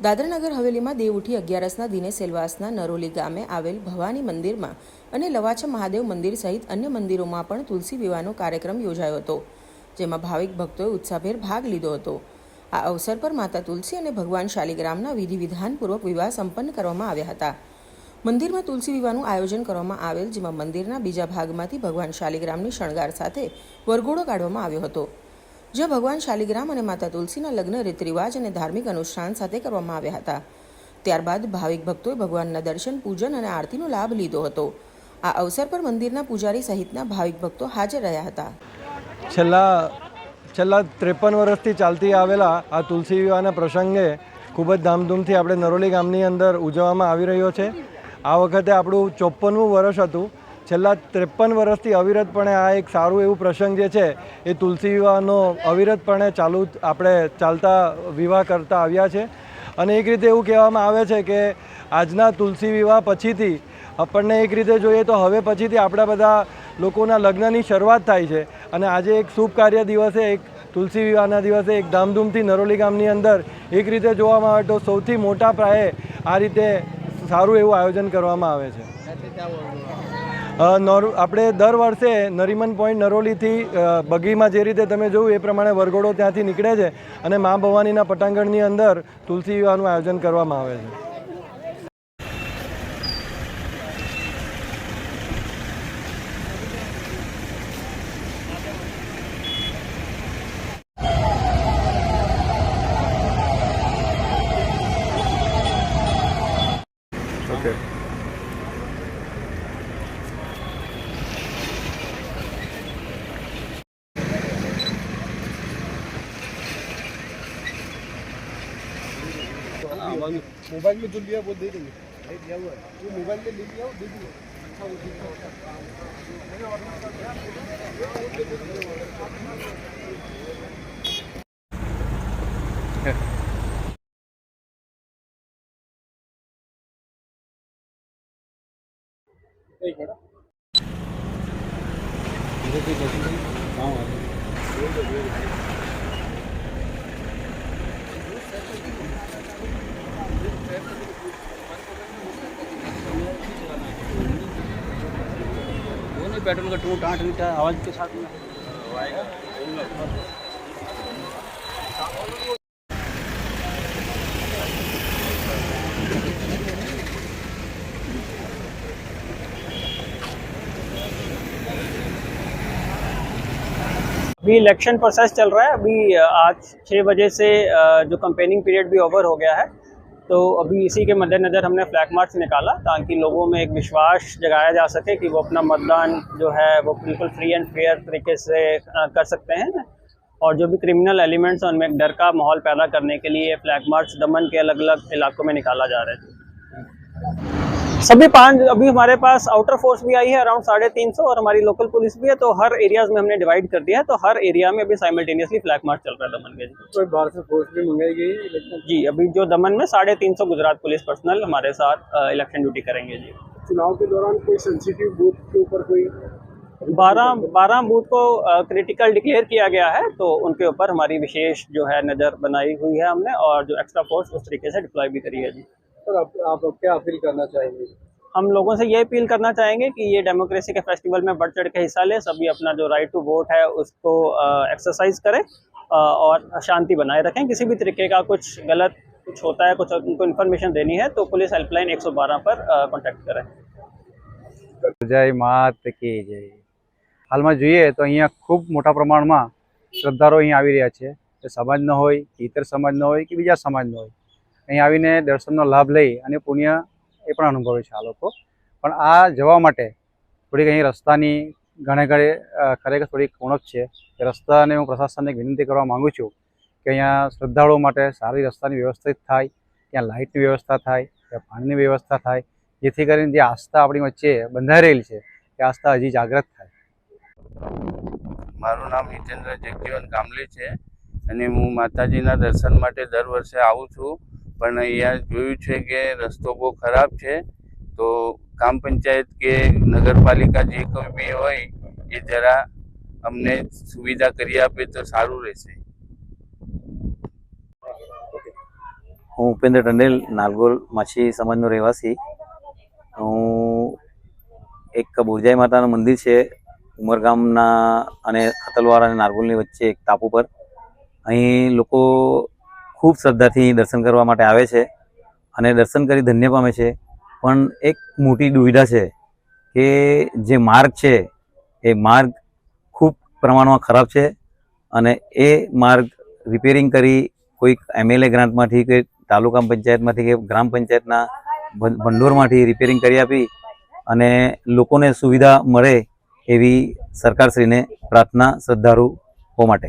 દાદરાનગર હવેલીમાં દેવઉઠી અગિયારસના દિને સેલવાસના નરોલી ગામે આવેલ ભવાની મંદિરમાં અને લવાછા મહાદેવ મંદિર સહિત અન્ય મંદિરોમાં પણ તુલસી વિવાહનો કાર્યક્રમ યોજાયો હતો, જેમાં ભાવિક ભક્તોએ ઉત્સાહભેર ભાગ લીધો હતો. આ અવસર પર માતા તુલસી અને ભગવાન શાલિગ્રામના વિધિ વિધાનપૂર્વક વિવાહ સંપન્ન કરવામાં આવ્યા હતા. મંદિરમાં તુલસી વિવાહનું આયોજન કરવામાં આવેલ, જેમાં મંદિરના બીજા ભાગમાંથી ભગવાન શાલિગ્રામની શણગાર સાથે વરઘોડો કાઢવામાં આવ્યો હતો. જ્યાં ભગવાન શાલિગ્રામ અને માતા તુલસીના લગ્ન, રીતરિવાજ અને ધાર્મિક અનુષ્ઠાન સાથે કરવામાં આવ્યા હતા. ત્યારબાદ ભાવિક ભક્તોએ ભગવાનના દર્શન, પૂજન અને આરતીનો લાભ લીધો હતો. આ અવસર પર મંદિરના પૂજારી સહિતના ભાવિક ભક્તો હાજર રહ્યા હતા. છેલ્લા છેલ્લા ત્રેપન વર્ષથી ચાલતી આવેલા આ તુલસી વિવાહના પ્રસંગે ખૂબ જ ધામધૂમથી આપણે નરોલી ગામની અંદર ઉજવવામાં આવી રહ્યો છે. આ વખતે આપણું ચોપ્પનમું વર્ષ હતું. છેલ્લા ત્રેપન વર્ષથી અવિરતપણે આ એક સારું એવું પ્રસંગ જે છે, એ તુલસી વિવાહનો અવિરતપણે ચાલુ આપણે ચાલતા વિવાહ કરતા આવ્યા છે. અને એક રીતે એવું કહેવામાં આવે છે કે આજના તુલસી વિવાહ પછીથી આપણને એક રીતે જોઈએ તો હવે પછીથી આપણા બધા લોકોના લગ્નની શરૂઆત થાય છે. અને આજે એક શુભ કાર્ય દિવસે, એક તુલસી વિવાહના દિવસે, એક ધામધૂમથી નરોલી ગામની અંદર એક રીતે જોવામાં આવે તો સૌથી મોટા પ્રાયે આ રીતે સારું એવું આયોજન કરવામાં આવે છે. નોર, આપણે દર વર્ષે નરીમન પોઈન્ટ નરોલીથી બગીમાં જે રીતે તમે જોયું, એ પ્રમાણે વરઘોડો ત્યાંથી નીકળે છે અને મા ભવાનીના પટાંગણની અંદર તુલસી વિવાહનું આયોજન કરવામાં આવે છે. मोबाइल में जो लिया वो दे देंगे दिया हुआ है वो मोबाइल में ले लिया वो दे दिया एक मिनट इधर पे जैसे हाँ वो पेट्रोल का टू डांट मीठा आवाज़ के साथ में। अभी इलेक्शन प्रोसेस चल रहा है। अभी आज छः बजे से जो कंपेनिंग पीरियड भी ओवर हो गया है तो अभी इसी के मद्देनज़र हमने फ्लैग मार्च निकाला ताकि लोगों में एक विश्वास जगाया जा सके कि वो अपना मतदान जो है वो बिल्कुल फ्री एंड फेयर तरीके से कर सकते हैं। और जो भी क्रिमिनल एलिमेंट्स हैं, उनमें एक डर का माहौल पैदा करने के लिए फ्लैग मार्च दमन के अलग अलग इलाकों में निकाला जा रहा है। सभी पाँच अभी हमारे पास आउटर फोर्स भी आई है अराउंड साढ़े तीन सौ और हमारी लोकल पुलिस भी है तो हर एरियाज़ में हमने डिवाइड कर दिया है तो हर एरिया में अभी साइमल्टेनियसली फ्लैग मार्च चल रहा है दमन के जी कोई बाहर से फोर्स भी मंगाई गई है जी अभी जो दमन में साढ़े तीन सौ गुजरात पुलिस पर्सनल हमारे साथ इलेक्शन ड्यूटी करेंगे जी। चुनाव के दौरान कोई सेंसिटिव बूथ के ऊपर कोई बारह बारह बूथ को क्रिटिकल डिक्लेयर किया गया है तो उनके ऊपर हमारी विशेष जो है नज़र बनाई हुई है हमने और जो एक्स्ट्रा फोर्स उस तरीके से डिप्लॉय भी करी है जी। सर आप, आप क्या अपील करना चाहेंगे हम लोगों से ये अपील करना चाहेंगे कि ये डेमोक्रेसी के फेस्टिवल में बढ़ चढ़ के हिस्सा लें सभी अपना जो राइट टू वोट है उसको एक्सरसाइज करें अ, और शांति बनाए रखें किसी भी तरीके का कुछ गलत कुछ होता है कुछ उनको इन्फॉर्मेशन देनी है तो पुलिस हेल्पलाइन 112 पर कॉन्टेक्ट करें જય માત કી જય હાલમાં જોઈએ તો અહીંયા ખૂબ મોટા પ્રમાણમાં શ્રદ્ધાળુઓ અહીં આવી રહ્યા છે તે સમાજનો હોય કે ઇતર સમાજનો હોય કે બીજા સમાજનો હોય અહીં આવીને દર્શનનો લાભ લઈ અને પુણ્ય એ પણ અનુભવે છે આ લોકો. પણ આ જવા માટે થોડીક અહીં રસ્તાની ઘણે ઘણે ખરેખર થોડીક ઉણપ છે. રસ્તાને હું પ્રશાસનને વિનંતી કરવા માગું છું કે અહીંયા શ્રદ્ધાળુઓ માટે સારી રસ્તાની વ્યવસ્થિત થાય, ત્યાં લાઇટની વ્યવસ્થા થાય, ત્યાં પાણીની વ્યવસ્થા થાય, જેથી કરીને જે આસ્થા આપણી વચ્ચે બંધાઈ છે, એ આસ્થા હજી જાગૃત થાય. મારું નામ હિતેન્દ્ર જગજીવન કામલી છે અને હું માતાજીના દર્શન માટે દર વર્ષે આવું છું. પણ અહીંયા જોયું છે કે રસ્તો બહુ ખરાબ છે. તો ગ્રામ પંચાયત કે નગરપાલિકા જે કોઈ બી હોય, એ જરા અમને સુવિધા કરી આપે તો સારું રહેશે. હું ઉપેન્દ્ર ટંડેલ, નાલગોલ માછી સમાજનો રહેવાસી. હું એક બોરજાઈ માતાનું મંદિર છે ઉમરગામના અને ખતલવાડ અને નારગોલની વચ્ચે એક ટાપુ પર. અહીં લોકો ખૂબ શ્રદ્ધાથી દર્શન કરવા માટે આવે છે અને દર્શન કરી ધન્ય પામે છે. પણ એક મોટી દુવિધા છે કે જે માર્ગ છે, એ માર્ગ ખૂબ પ્રમાણમાં ખરાબ છે અને એ માર્ગ રિપેરિંગ કરી કોઈક એમએલએ ગ્રાન્ટમાંથી કે તાલુકા પંચાયતમાંથી કે ગ્રામ પંચાયતના ભં- ભંડોળમાંથી રિપેરિંગ કરી આપી અને લોકોને સુવિધા મળે એવી સરકારશ્રીને પ્રાર્થના શ્રદ્ધાળુઓ માટે.